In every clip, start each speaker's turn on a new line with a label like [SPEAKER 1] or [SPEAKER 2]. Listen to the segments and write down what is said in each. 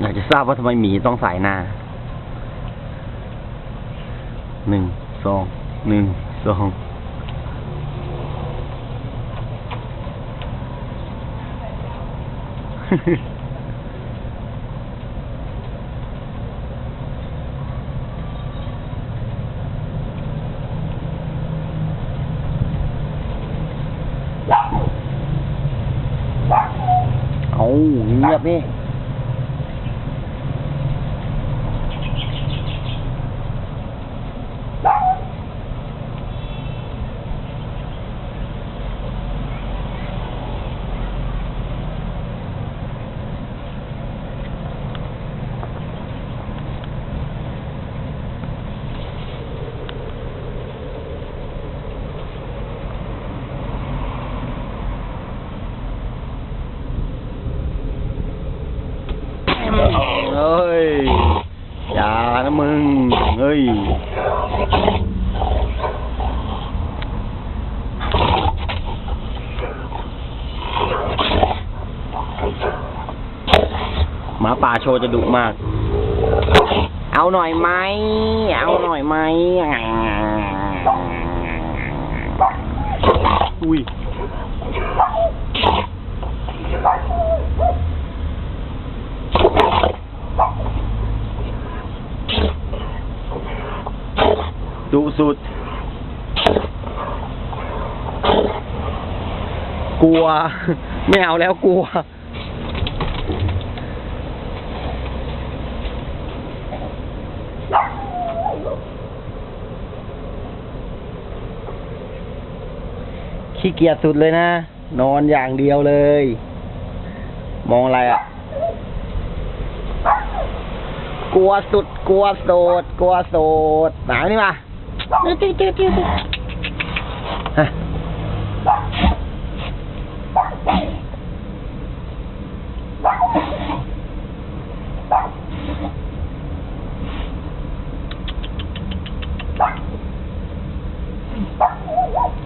[SPEAKER 1] อยากจะทราบว่าทำไมหมีต้องสายหน้าหนึ่งสองหนึ่งสองเอาเงียบนี่ เฮ้ย อย่านะมึง เฮ้ย หมาป่าโชว์จะดุมาก เอาหน่อยไหม เอาหน่อยไหมอุ้ย สุด กลัว ไม่เอาแล้วกลัว ขี้เกียจสุดเลยนะ นอนอย่างเดียวเลย มองอะไรอะกลัวสุด กลัวโสด กลัวโสดหนาวนี่มา ติ๊ดติ๊ดติ๊ดติ๊ดฮะ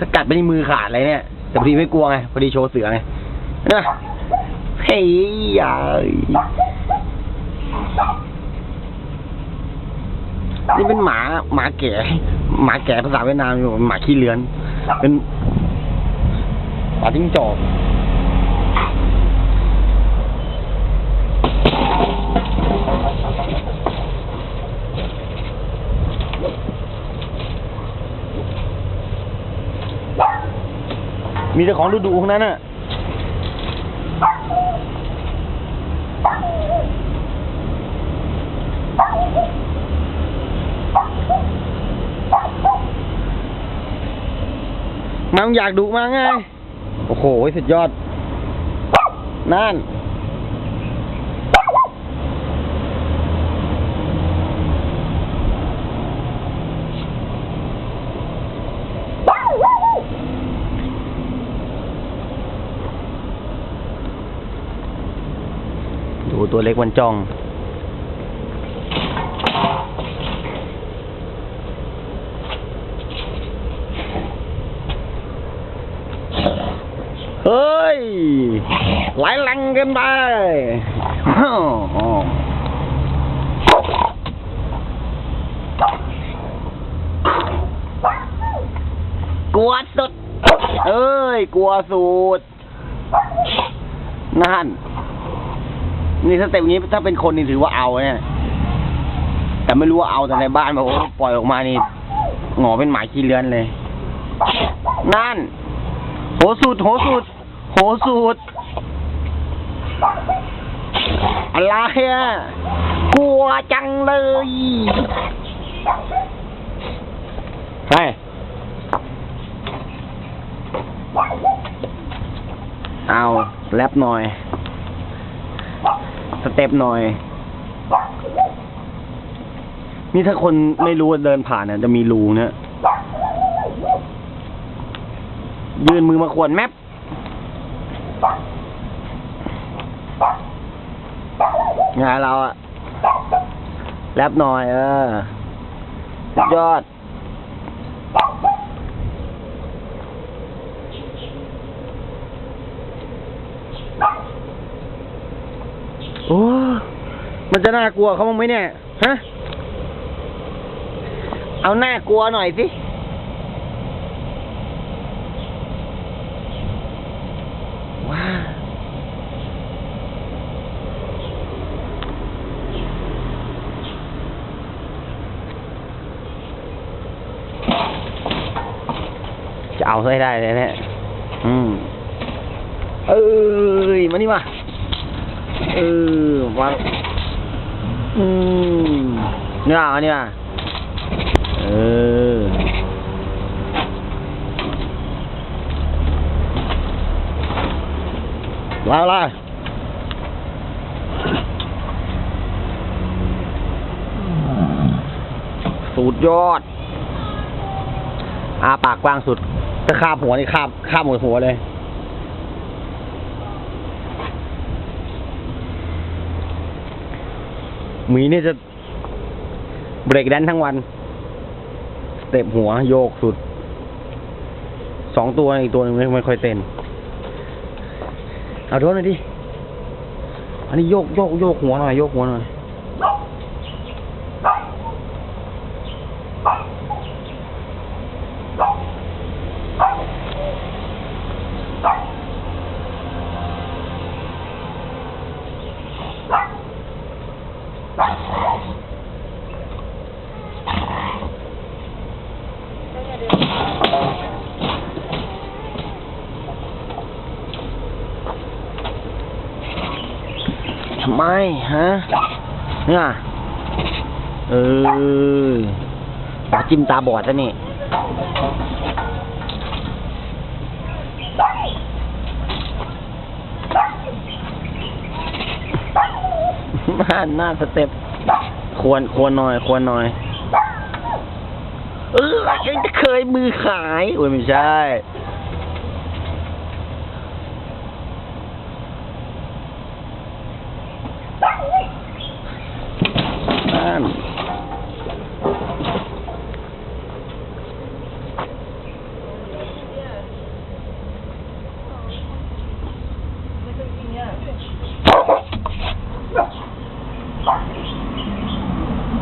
[SPEAKER 1] สกัดไปที่มือขาดเลยเนี่ย แต่พอดีไม่กลัวไง พอดีโชว์เสือไงนะเฮ้ยย่า นี่เป็นหมาหมาแก่ หมาแก่ภาษาเวียดนามอยู่หมาขี้เลือน เป็นหมาจิ้งจอกมีแต่ของดุๆทั้งนั้นน่ะ มันอยากดุมาไง โอ้โห สุดยอด นั่น ดูตัวเล็กมันจ้อง เฮ้ ยไหลลังกันไปกลัวสุด เอ้ย กลัวสุดนั่น นี่ถ้าเต็มนี้ถ้าเป็นคนนี่ถือว่าเอาเนี่ย แต่ไม่รู้ว่าเอาแต่ในบ้านแบบปล่อยออกมานี่หงอเป็นหมาขี้เลื้อนเลย นั่น โหสุด โหสุด โหสุดอะไรอะ กลัวจังเลยใช่เอา แรปหน่อย สเต็ปหน่อย นี่ถ้าคนไม่รู้ว่าเดินผ่านเนี่ยจะมีรูเนี่ย ยืนมือมาขวนแมป งานเราอะแรปหน่อย เออ สุดยอด โอ้ มันจะน่ากลัวเขาบ้างไหมเนี่ย ฮะ เอาหน่ากลัวหน่อยสิ ว้า จะเอาให้ได้เลยเนี่ยอืม เอ้ย มานี่มา เออวางอืมนี่ยเอาเนี่ยเออลาลาสุดยอดอาปากกว้างสุด ถ้าคาบหัวนี่คาบคาบหมดหัวเลยหมีนี่จะเบรกแดนทั้งวัน สเต็ปหัวโยกสุด สองตัวอีกตัวหนึงไม่ไม่ค่อยเต้น เอาโทษหน่อยดิ อันนี้โยกโยกโยกหัวหน่อยโยกหัวหน่อย ทำไมฮะ เนี่ย เออตาจิ้มตาบอดซะนี่ มาหน้าสเต็ปควรควรหน่อยควรหน่อย เออยังจะเคยมือขายโอ้ยไม่ใช่ นั่น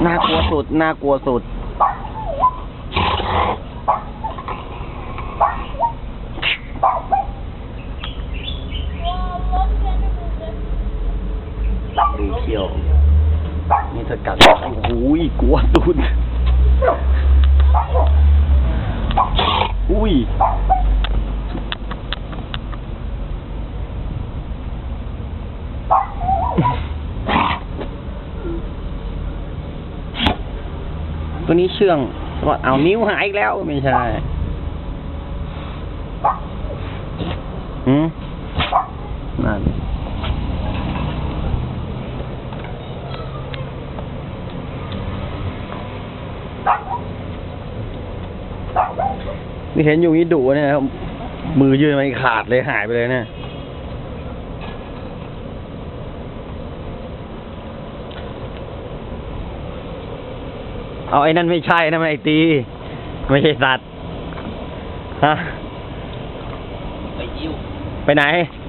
[SPEAKER 1] น่ากลัว สุด น่ากลัวสุด ดูเขี้ยว นี่ถ้ากัดโอ้โหกลัวตุนอุ้ย ตัวนี้เชื่องว่าเอานิ้วหายอีกแล้วไม่ใช่หืมนั่นนี่เห็นอยู่นี่ดุเนี่ยครับมือยืนม่ขาดเลยหายไปเลยเนี่ย เอาไอ้นั่นไม่ใช่นะไม่ไอ้ตี ไม่ใช่สัตว์ ฮะ
[SPEAKER 2] ไปยิ้ว
[SPEAKER 1] ไปไหน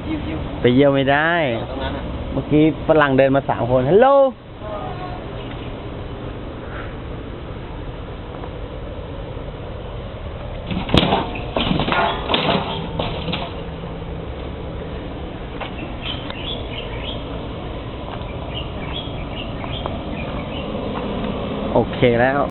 [SPEAKER 2] ยิ้วยิ้ว
[SPEAKER 1] ไปเยี่ยวไม่ได้
[SPEAKER 2] ตรงนั้นอะ
[SPEAKER 1] เมื่อกี้ฝรั่งเดินมาสามคน ฮัลโหล โอเคแล้ว